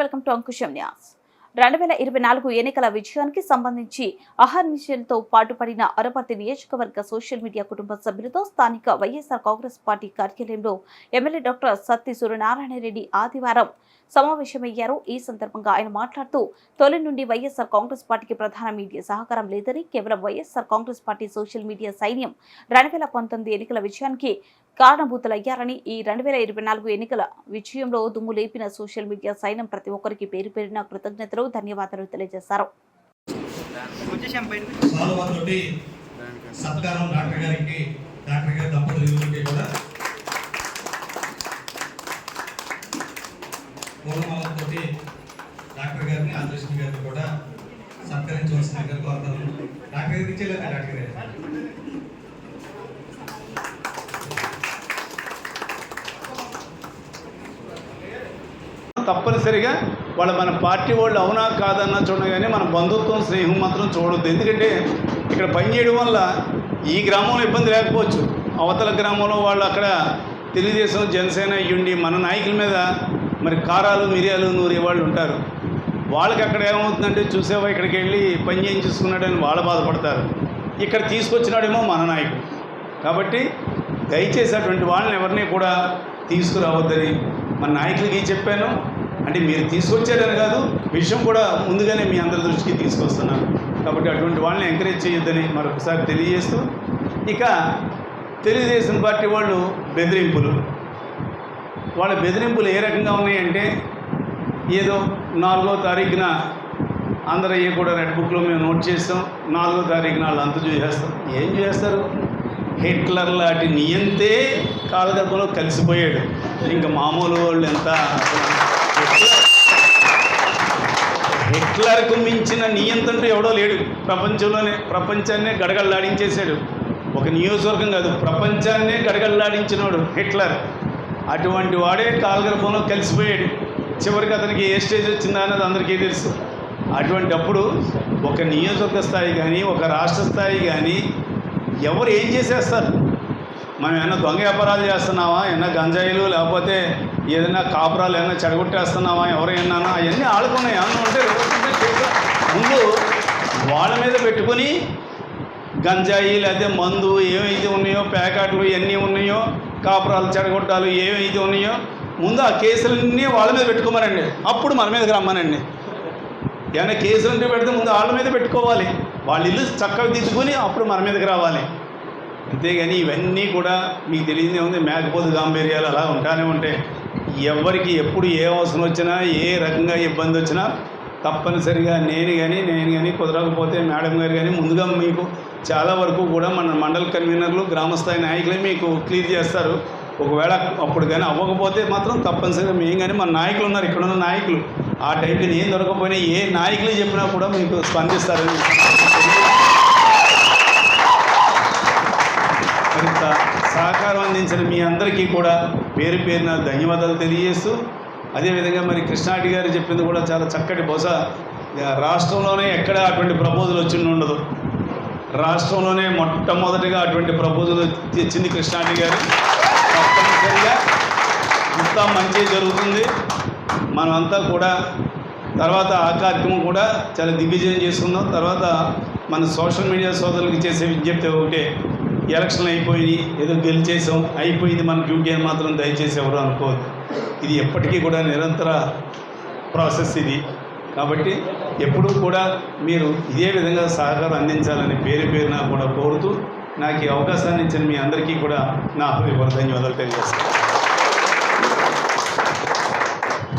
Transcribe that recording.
Welcome to Ankusam Nyas. రెండు వేల ఇరవై నాలుగు ఎన్నికల విజయానికి సంబంధించి అహర్నిశలతో పాటుపడిన అరపర్తి నియోజకవర్గ సోషల్ మీడియా కుటుంబ సభ్యులతో స్థానిక వైఎస్ఆర్ కాంగ్రెస్ పార్టీ కార్యాలయంలో ఎమ్మెల్యే డాక్టర్ సత్తి సూర్యనారాయణ రెడ్డి ఆదివారం సమావేశమయ్యారు. ఈ సందర్భంగా ఆయన మాట్లాడుతూ తొలి నుండి వైఎస్ఆర్ కాంగ్రెస్ పార్టీకి ప్రధాన మీడియా సహకారం లేదని కేవలం YSR Congress party social media సైన్యం రెండు వేల పంతొమ్మిది ఎన్నికల విజయానికి కారణభూతులయ్యారని ఈ రెండు వేల ఇరవై నాలుగు ఎన్నికల విజయంలో దుమ్ము లేపిన సోషల్ మీడియా సైన్యం ప్రతి ఒక్కరికి పేరు పేరిన కృతజ్ఞతలు ధన్యవాదాలు తెలియజేశారు. డాక్టర్ గారిని గారిని కూడా సత్కరించవలసిన డాక్టర్ గారికి డాక్టర్ గారు తప్పనిసరిగా వాళ్ళు మన పార్టీ వాళ్ళు అవునా కాదన్న చూడగానే కానీ మన బంధుత్వం స్నేహం మాత్రం చూడొద్దు. ఎందుకంటే ఇక్కడ పనిచేయడం వల్ల ఈ గ్రామంలో ఇబ్బంది లేకపోవచ్చు. అవతల గ్రామంలో వాళ్ళు అక్కడ తెలుగుదేశం జనసేన అయ్యుండి మన నాయకుల మీద మరి కారాలు మిరియాలు నూరి వాళ్ళు ఉంటారు. వాళ్ళకి అక్కడ ఏమవుతుందంటే చూసేవా ఇక్కడికి వెళ్ళి పని చేయించుకున్నాడని వాళ్ళు బాధపడతారు. ఇక్కడ తీసుకొచ్చినాడేమో మన నాయకుడు. కాబట్టి దయచేసి అటువంటి వాళ్ళని ఎవరిని కూడా తీసుకురావద్దని మన నాయకులకి చెప్పాను. అంటే మీరు తీసుకొచ్చారని కాదు విషయం కూడా ముందుగానే మీ అందరి దృష్టికి తీసుకొస్తున్నాను. కాబట్టి అటువంటి వాళ్ళని ఎంకరేజ్ చేయొద్దని మరొకసారి తెలియజేస్తూ ఇక తెలుగుదేశం పార్టీ వాళ్ళు బెదిరింపులు. వాళ్ళ బెదిరింపులు ఏ రకంగా ఉన్నాయంటే ఏదో నాలుగో తారీఖున అందరయ్య కూడా రెడ్ బుక్లో మేము నోట్ చేస్తాం నాలుగో తారీఖున వాళ్ళు అంత చూసేస్తాం ఏం చేస్తారు హిట్లర్ లాంటి నియంతే కాలగర్భంలో కలిసిపోయాడు. ఇంకా మామూలు వాళ్ళు ఎంత హిట్లర్కు మించిన నియంత్రణ ఎవడో లేడు. ప్రపంచంలోనే ప్రపంచాన్నే గడగడలాడించేశాడు. ఒక నియోజకవర్గం కాదు ప్రపంచాన్నే గడగడలాడించినాడు హిట్లర్. అటువంటి వాడే కాలగర్భంలో కలిసిపోయాడు. చివరికి అతనికి ఏ స్టేజ్ వచ్చిందా అన్నది అందరికీ తెలుసు. అటువంటి అప్పుడు ఒక నియోజకవర్గ స్థాయి కానీ ఒక రాష్ట్ర స్థాయి కానీ ఎవరు ఏం చేసేస్తారు? మనం ఏమైనా దొంగ వ్యాపారాలు చేస్తున్నావా? ఏమైనా గంజాయిలు లేకపోతే ఏదైనా కాపురాలు ఏమైనా చెడగొట్టేస్తున్నావా? ఎవరైనా అవన్నీ ఆడుకున్నాయి. ఏమన్నా ఉంటే ముందు వాళ్ళ మీద పెట్టుకొని గంజాయి లేకపోతే మందు ఏమైతే ఉన్నాయో ప్యాకెట్లు ఎన్ని ఉన్నాయో కాపురాలు చెడగొట్టాలు ఏమైతే ఉన్నాయో ముందు ఆ కేసులన్నీ వాళ్ళ మీద పెట్టుకోమనండి. అప్పుడు మన మీదకి రమ్మనండి. ఏమైనా కేసులు ఉంటే పెడితే ముందు వాళ్ళ మీద పెట్టుకోవాలి. వాళ్ళ ఇల్లు చక్కగా తీసుకొని అప్పుడు మన మీదకి రావాలి. అంతేగాని ఇవన్నీ కూడా మీకు తెలియదే ఉంది. మేకపోతు గాంభీర్యాలు అలా ఉంటానే ఉంటాయి. ఎవరికి ఎప్పుడు ఏ అవసరం వచ్చినా ఏ రకంగా ఇబ్బంది వచ్చినా తప్పనిసరిగా నేను కానీ నేను కానీ కుదరకపోతే మేడం గారు కానీ ముందుగా మీకు చాలా వరకు కూడా మన మండల కన్వీనర్లు గ్రామస్థాయి నాయకులే మీకు క్లియర్ చేస్తారు. ఒకవేళ అప్పుడు కానీ అవ్వకపోతే మాత్రం తప్పనిసరిగా మేము కానీ మన నాయకులు ఉన్నారు. ఇక్కడ ఉన్న నాయకులు. ఆ టైంకి నేను దొరకపోయినా ఏ నాయకులు చెప్పినా కూడా మీకు స్పందిస్తారని సహకారం అందించిన మీ అందరికీ కూడా పేరు పేరున ధన్యవాదాలు తెలియజేస్తూ అదేవిధంగా మరి కృష్ణాటి గారు చెప్పింది కూడా చాలా చక్కటి బహుశా రాష్ట్రంలోనే ఎక్కడ అటువంటి ప్రపోజల్ వచ్చి ఉండదు. రాష్ట్రంలోనే మొట్టమొదటిగా అటువంటి ప్రపోజల్ తెచ్చింది కృష్ణాటి గారు. తప్పనిసరిగా అంతా మంచి జరుగుతుంది. మనమంతా కూడా తర్వాత ఆ కార్యక్రమం కూడా చాలా దిగ్విజయం చేసుకుందాం. తర్వాత మన సోషల్ మీడియా సోదరులకు చేసే విజ్ఞప్తి ఒకటే. ఎలక్షన్లు అయిపోయి ఏదో గెలిచేసాం అయిపోయింది మన డ్యూటీ అని మాత్రం దయచేసి ఎవరు అనుకోవద్దు. ఇది ఎప్పటికీ కూడా నిరంతర ప్రాసెస్ ఇది. కాబట్టి ఎప్పుడూ కూడా మీరు ఇదే విధంగా సహకారం అందించాలని పేరు పేరున కూడా కోరుతూ నాకు ఈ అవకాశాన్ని ఇచ్చిన మీ అందరికీ కూడా నా హృదయపూర్వక ధన్యవాదాలు తెలియజేస్తాను.